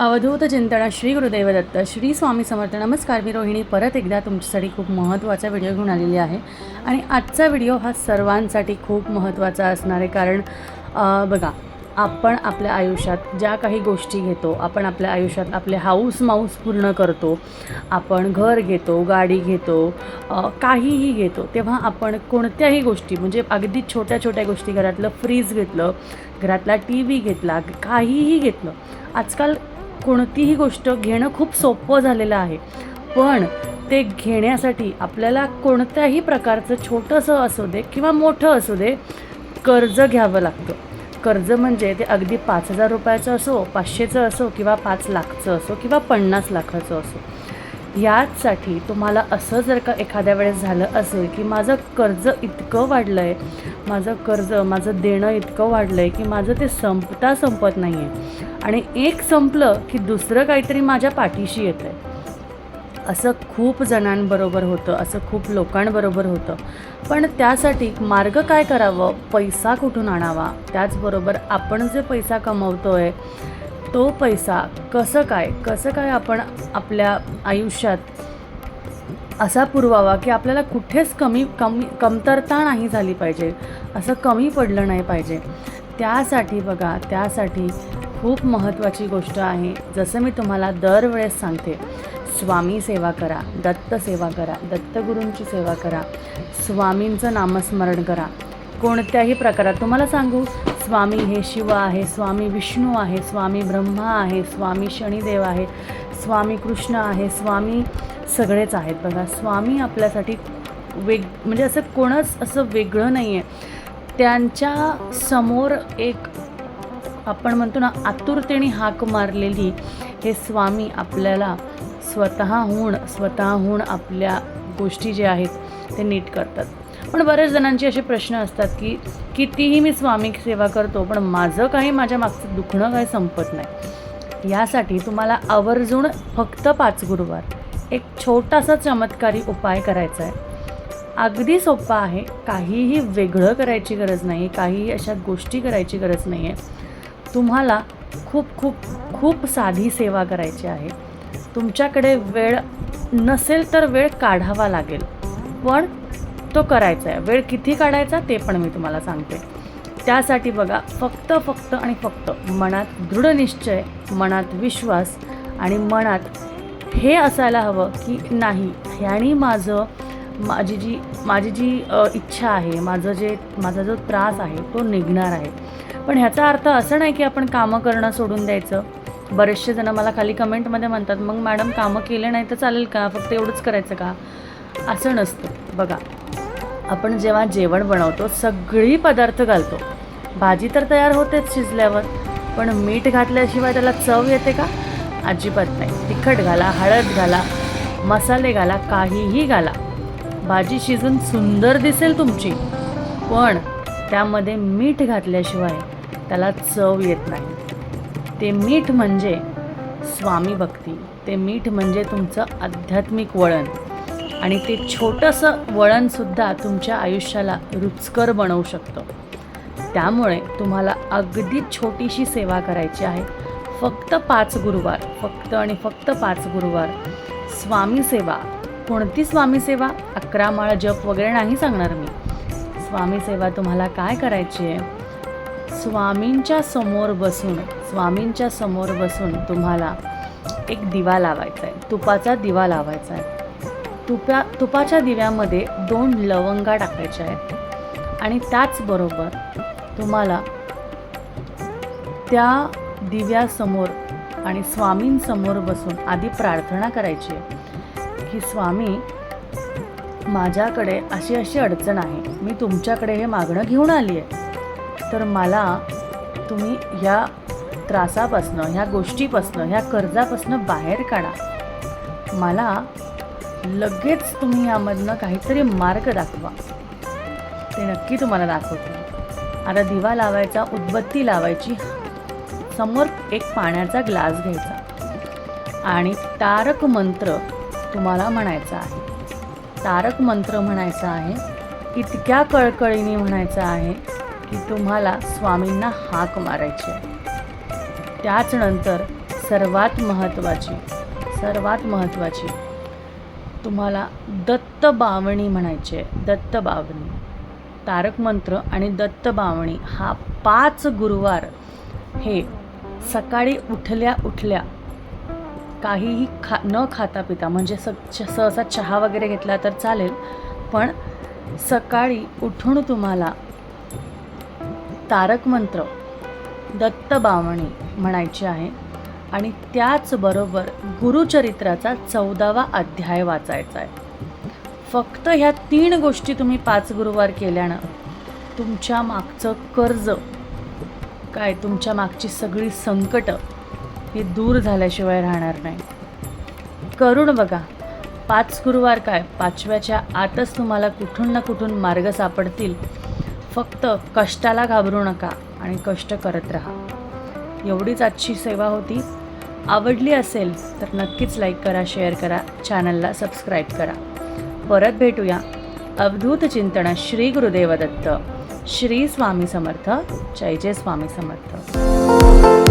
अवधूत चिंतन श्री गुरुदेव दत्त श्री स्वामी समर्थ. नमस्कार मी रोहिणी. परत एकदा तुमच्यासाठी खूप महत्त्वाचा व्हिडिओ घेऊन आलेली आहे. आणि आजचा व्हिडिओ हा सर्वांसाठी खूप महत्त्वाचा असणार आहे. कारण बघा आपण आपल्या आयुष्यात ज्या काही गोष्टी घेतो आपण आपल्या आयुष्यात आपले हाऊस माऊस पूर्ण करतो आपण घर घेतो गाडी घेतो काहीही घेतो तेव्हा आपण कोणत्याही गोष्टी म्हणजे अगदी छोट्या छोट्या गोष्टी घरातलं फ्रीज घेतलं घरातला टी व्ही घेतला काहीही घेतलं आजकाल कोणतीही गोष्ट घेणं खूप सोपं झालेलं आहे. पण ते घेण्यासाठी आपल्याला कोणत्याही प्रकारचं छोटंसं असू दे किंवा मोठं असू दे कर्ज घ्यावं लागतं. कर्ज म्हणजे ते अगदी पाच हजार रुपयाचं असो पाचशेचं असो किंवा पाच लाखचं असो किंवा पन्नास लाखाचं असो. याचसाठी तुम्हाला असं जर का एखाद्या वेळेस झालं असेल की माझं कर्ज इतकं वाढलं आहे माझं कर्ज माझं देणं इतकं वाढलं आहे की माझं ते संपता संपत नाही आहे आणि एक संपलं की दुसरं काहीतरी माझ्या पाठीशी येतं आहे असं खूप जणांबरोबर होतं असं खूप लोकांबरोबर होतं. पण त्यासाठी मार्ग काय करावं? पैसा कुठून आणावा? त्याचबरोबर आपण जे पैसा कमवतो आहे तो पैसा कसं काय? कसं काय आपण आपल्या आयुष्यात असा पुरवावा की आपल्याला कुठेच कमी कमी कमतरता नाही झाली पाहिजे असं कमी पडलं नाही पाहिजे? त्यासाठी बघा त्यासाठी खूप महत्त्वाची गोष्ट आहे. जसं मी तुम्हाला दरवेळेस सांगते स्वामी सेवा करा दत्त सेवा करा दत्तगुरूंची सेवा करा स्वामींचं नामस्मरण करा. कोणत्याही प्रकारात तुम्हाला सांगू स्वामी हे शिव आहे स्वामी विष्णू आहे स्वामी ब्रह्मा आहे स्वामी शनिदेव आहे स्वामी कृष्ण आहे स्वामी सगळेच आहेत. बघा स्वामी आपल्यासाठी वेग म्हणजे असं कोणच असं वेगळं नाही आहे त्यांच्यासमोर एक आपण म्हणतो ना आतुरतेने हाक मारलेली हे स्वामी आपल्याला स्वतःहून स्वतःहून आपल्या गोष्टी ज्या आहेत ते नीट करतात. पण बऱ्याच जणांचे असे प्रश्न असतात की कितीही मी स्वामी सेवा करतो पण माझं काही माझ्या मागचं दुखणं काही संपत नाही. यासाठी तुम्हाला आवर्जून फक्त पाच गुरुवार एक छोटासा चमत्कारी उपाय करायचा आहे. अगदी सोपा आहे काहीही वेगळं करायची गरज नाही काहीही अशा गोष्टी करायची गरज नाही आहे तुम्हाला खूप खूप खूप साधी सेवा करायची आहे. तुमच्याकडे वेळ नसेल तर वेळ काढावा लागेल. पण तो करायचा आहे. वेळ किती काढायचा ते पण मी तुम्हाला सांगते. त्यासाठी बघा फक्त फक्त आणि फक्त मनात दृढ निश्चय मनात विश्वास आणि मनात हे असायला हवं की नाही ह्यानी माझं माझी जी माझी जी इच्छा आहे माझं जे माझा जो त्रास आहे तो निघणार आहे. पण ह्याचा अर्थ असं नाही की आपण कामं करणं सोडून द्यायचं. बरेचसे जण मला खाली कमेंटमध्ये म्हणतात मग मॅडम कामं केले नाही तर चालेल का? फक्त एवढंच करायचं का? असं नसतं. बघा आपण जेव्हा जेवण बनवतो सगळी पदार्थ घालतो. भाजी तर तयार होतेच शिजल्यावर पण मीठ घातल्याशिवाय त्याला चव येते का? अजिबात नाही. तिखट घाला हळद घाला मसाले घाला काहीही घाला. भाजी शिजून सुंदर दिसेल तुमची. पण त्यामध्ये मीठ घातल्याशिवाय त्याला चव येत नाही. ते मीठ म्हणजे स्वामी भक्ती. ते मीठ म्हणजे तुमचं आध्यात्मिक वळण. आणि ते छोटंसं वळणसुद्धा तुमच्या आयुष्याला रुचकर बनवू शकतं. त्यामुळे तुम्हाला अगदी छोटीशी सेवा करायची आहे. फक्त पाच गुरुवार फक्त आणि फक्त पाच गुरुवार. स्वामी सेवा. कोणती स्वामी सेवा? अकरा माळ जप वगैरे नाही सांगणार मी. स्वामी सेवा तुम्हाला काय करायची आहे? स्वामींच्या समोर बसून स्वामींच्या समोर बसून तुम्हाला एक दिवा लावायचा आहे तुपाचा दिवा लावायचा आहे तुप्या तुपाच्या दिव्यामध्ये दोन लवंगा टाकायच्या आहेत आणि त्याचबरोबर तुम्हाला त्या दिव्यासमोर आणि स्वामींसमोर बसून आधी प्रार्थना करायची आहे की स्वामी माझ्याकडे अशी अशी अडचण आहे. मी तुमच्याकडे हे मागणं घेऊन आली आहे तर मला तुम्ही ह्या त्रासापासनं ह्या गोष्टीपासनं ह्या कर्जापासनं बाहेर काढा. मला लगेच तुम्ही यामधनं काहीतरी मार्ग दाखवा. ते नक्की तुम्हाला दाखवतो आता दिवा लावायचा उदबत्ती लावायची समोर एक पाण्याचा ग्लास घ्यायचा आणि तारक मंत्र तुम्हाला म्हणायचा आहे. तारक मंत्र म्हणायचा आहे इतक्या कळकळीने म्हणायचं आहे की तुम्हाला स्वामींना हाक मारायची आहे. त्याच नंतर सर्वात महत्त्वाची सर्वात महत्त्वाची तुम्हाला दत्त बावणी म्हणायची आहे. दत्त बावणी. तारक मंत्र आणि दत्त बावणी हा पाच गुरुवार हे सकाळी उठल्या उठल्या काहीही खा न खाता पिता म्हणजे स च- सहसा चहा वगैरे घेतला तर चालेल पण सकाळी उठून तुम्हाला तारक मंत्र दत्त बावणी म्हणायची आहे. आणि त्याचबरोबर गुरुचरित्राचा चौदावा अध्याय वाचायचा आहे. फक्त ह्या तीन गोष्टी तुम्ही पाच गुरुवार केल्यानं तुमच्या मागचं कर्ज काय तुमच्या मागची सगळी संकटं ही दूर झाल्याशिवाय राहणार नाही. करून बघा पाच गुरुवार काय? पाचव्याच्या आतच तुम्हाला कुठून ना कुठून मार्ग सापडतील. फक्त कष्टाला घाबरू नका आणि कष्ट करत राहा. एवढीच आजची सेवा होती. आवडली असेल तर नक्कीच लाईक करा शेअर करा चॅनलला सबस्क्राईब करा. परत भेटूया अवधूत चिंतन श्री गुरुदेव दत्त श्री स्वामी समर्थ जय जय स्वामी समर्थ.